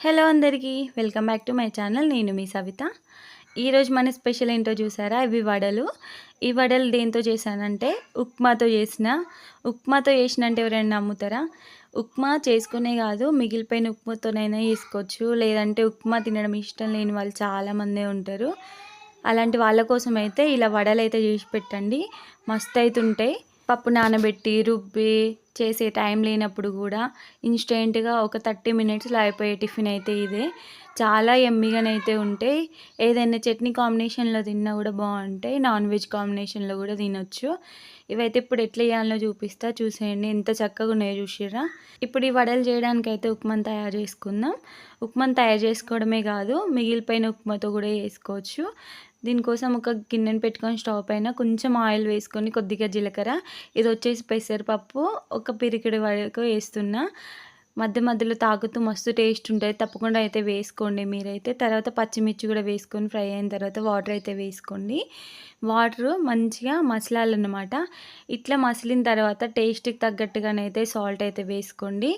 Hello అందరికీ welcome back to my channel. నేను మీ సవిత. ఈరోజు మన స్పెషల్ ఏంటో చూసారా? ఇవి వడలు. ఈ వడలు దేంతో చేశానంటే ఉప్మాతో చేసిన. ఉప్మాతో చేసిన అంటే ఎవరైనా నమ్ముతారా? ఉప్మా చేసుకునే కాదు మిగిలిపోయిన ఉప్మాతోనైనా చేసుకోవచ్చు. లేదంటే ఉప్మా తినడం ఇష్టం లేని వాళ్ళు చాలామందే ఉంటారు. అలాంటి వాళ్ళ కోసం అయితే ఇలా వడలు అయితే చేసి పెట్టండి. మస్తు అవుతుంటాయి పప్పు నానబెట్టి రుబ్బి చేసే టైం లేనప్పుడు కూడా ఇన్స్టెంట్గా ఒక థర్టీ మినిట్స్లో అయిపోయే టిఫిన్ అయితే ఇదే. చాలా ఎమ్మిగానైతే ఉంటాయి ఏదైనా చట్నీ కాంబినేషన్లో తిన్నా కూడా బాగుంటాయి నాన్ వెజ్ కాంబినేషన్లో కూడా తినొచ్చు. ఇవైతే ఇప్పుడు ఎట్లా చేయాలో చూపిస్తా. చూసేయండి. ఎంత చక్కగా ఉన్నాయో చూసిరా ఇప్పుడు ఈ వడలు చేయడానికి అయితే ఉప్మాను తయారు చేసుకుందాం. ఉప్మాను తయారు చేసుకోవడమే కాదు మిగిలిపోయిన ఉప్మాతో కూడా చేసుకోవచ్చు. దీనికోసం ఒక గిన్నెను పెట్టుకొని స్టవ్ పైన కొంచెం ఆయిల్ వేసుకొని కొద్దిగా జీలకర్ర ఇది వచ్చేసి పెసరపప్పు ఒక పిరికిడి వరకు వేస్తున్నా. మధ్య మధ్యలో తాగుతూ మస్తు టేస్ట్ ఉంటుంది. తప్పకుండా అయితే వేసుకోండి మీరైతే. తర్వాత పచ్చిమిర్చి కూడా వేసుకొని ఫ్రై అయిన తర్వాత వాటర్ అయితే వేసుకోండి. వాటర్ మంచిగా మసలాలన్నమాట. ఇట్లా మసిలిన తర్వాత టేస్ట్కి తగ్గట్టుగానైతే సాల్ట్ అయితే వేసుకోండి.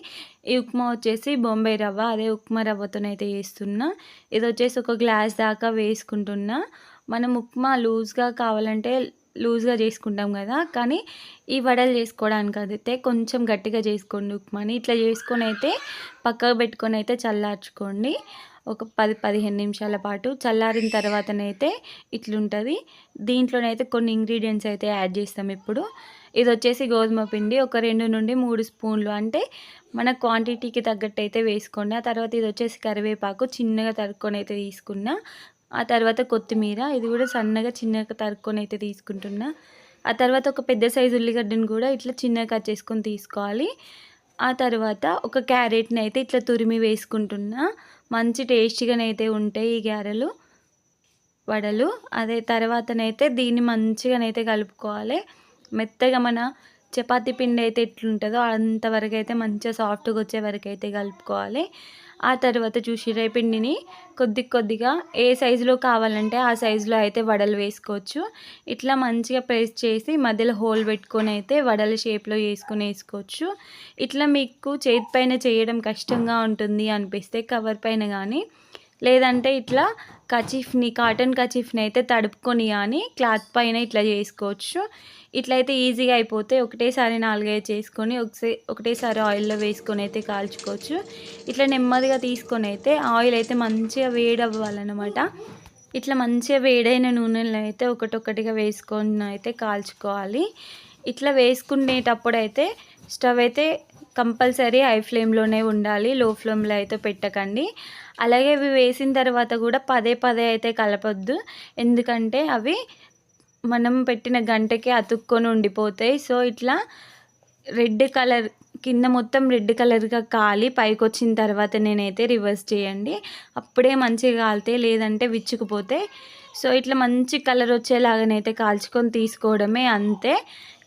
ఈ ఉప్మా వచ్చేసి బొంబాయి రవ్వ అదే ఉప్మా రవ్వతోనైతే వేస్తున్నా. ఇది వచ్చేసి ఒక గ్లాస్ దాకా వేసుకుంటున్నా. మనం ఉప్మా లూజ్గా కావాలంటే లూజ్గా చేసుకుంటాం కదా కానీ ఈ వడలు చేసుకోవడానికి అయితే కొంచెం గట్టిగా చేసుకోండి ఉప్మాని. ఇట్లా చేసుకొని అయితే పక్కకు పెట్టుకొని అయితే చల్లార్చుకోండి. ఒక పది పదిహేను నిమిషాల పాటు చల్లారిన తర్వాతనైతే ఇట్లుంటుంది. దీంట్లోనైతే కొన్ని ఇంగ్రీడియంట్స్ అయితే యాడ్ చేస్తాం ఇప్పుడు. ఇది వచ్చేసి గోధుమ పిండి ఒక రెండు నుండి మూడు స్పూన్లు అంటే మన క్వాంటిటీకి తగ్గట్టు అయితే వేసుకోండి. ఆ తర్వాత ఇది వచ్చేసి కరివేపాకు చిన్నగా తరుక్కొని అయితే తీసుకున్నా ఆ తర్వాత కొత్తిమీర ఇది కూడా సన్నగా చిన్నగా తరుక్కొని అయితే తీసుకుంటున్నా. ఆ తర్వాత ఒక పెద్ద సైజు ఉల్లిగడ్డను కూడా ఇట్లా చిన్నగా కట్ చేసుకొని తీసుకోవాలి. ఆ తర్వాత ఒక క్యారెట్ని అయితే ఇట్లా తురిమి వేసుకుంటున్నా. మంచి టేస్టీగానైతే ఉంటాయి ఈ గారెలు వడలు. అదే తర్వాతనైతే దీన్ని మంచిగానైతే కలుపుకోవాలి. మెత్తగా మన చపాతీ పిండి అయితే ఎట్లుంటుందో అంతవరకు అయితే మంచిగా సాఫ్ట్గా వచ్చే వరకు అయితే కలుపుకోవాలి. ఆ తర్వాత చూసి పిండిని? కొద్ది కొద్దిగా ఏ సైజులో కావాలంటే ఆ సైజులో అయితే వడలు వేసుకోవచ్చు. ఇట్లా మంచిగా ప్రెస్ చేసి మధ్యలో హోల్ పెట్టుకొని అయితే వడల షేప్లో వేసుకొని వేసుకోవచ్చు. ఇట్లా మీకు చేతి పైన చేయడం కష్టంగా ఉంటుంది అనిపిస్తే కవర్ పైన కానీ లేదంటే ఇట్లా కచీఫ్ని కాటన్ కచీఫ్ని అయితే తడుపుకొని కానీ క్లాత్ పైన ఇట్లా చేసుకోవచ్చు. ఇట్లయితే ఈజీగా అయిపోతే ఒకటేసారి నాలుగైదు చేసుకొని ఒకసారి ఒకటేసారి ఆయిల్లో వేసుకొని అయితే కాల్చుకోవచ్చు. ఇట్లా నెమ్మదిగా తీసుకొని అయితే ఆయిల్ అయితే మంచిగా వేడి అవ్వాలన్నమాట ఇట్లా మంచిగా వేడైన నూనెలను అయితే ఒకటొక్కటిగా వేసుకొని అయితే కాల్చుకోవాలి. ఇట్లా వేసుకునేటప్పుడు అయితే స్టవ్ అయితే కంపల్సరీ హై ఫ్లేమ్లోనే ఉండాలి లో ఫ్లేమ్లో అయితే పెట్టకండి. అలాగే ఇవి వేసిన తర్వాత కూడా పదే పదే అయితే కలపొద్దు. ఎందుకంటే అవి మనం పెట్టిన గంటకి అతుక్కొని ఉండిపోతాయి. సో ఇట్లా రెడ్ కలర్ కింద మొత్తం రెడ్ కలర్గా కాలి పైకి వచ్చిన తర్వాత నేనైతే రివర్స్ చేయండి. అప్పుడే మంచిగా కాలితే లేదంటే విచ్చుకుపోతే సో ఇట్లా మంచి కలర్ వచ్చేలాగానైతే కాల్చుకొని తీసుకోవడమే అంతే.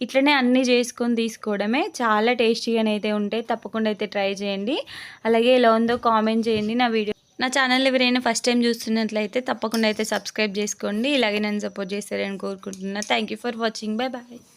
ఇట్లనే అన్నీ చేసుకొని తీసుకోవడమే. చాలా టేస్టీగానైతే ఉంటాయి. తప్పకుండా అయితే ట్రై చేయండి. అలాగే ఎలా ఉందో కామెంట్ చేయండి నా వీడియో. నా ఛానల్ ఎవరైనా ఫస్ట్ టైం చూస్తున్నట్లయితే తప్పకుండా అయితే సబ్స్క్రైబ్ చేసుకోండి. ఇలాగే నన్ను సపోర్ట్ చేస్తారని కోరుకుంటున్నా. Thank for watching. Bye bye.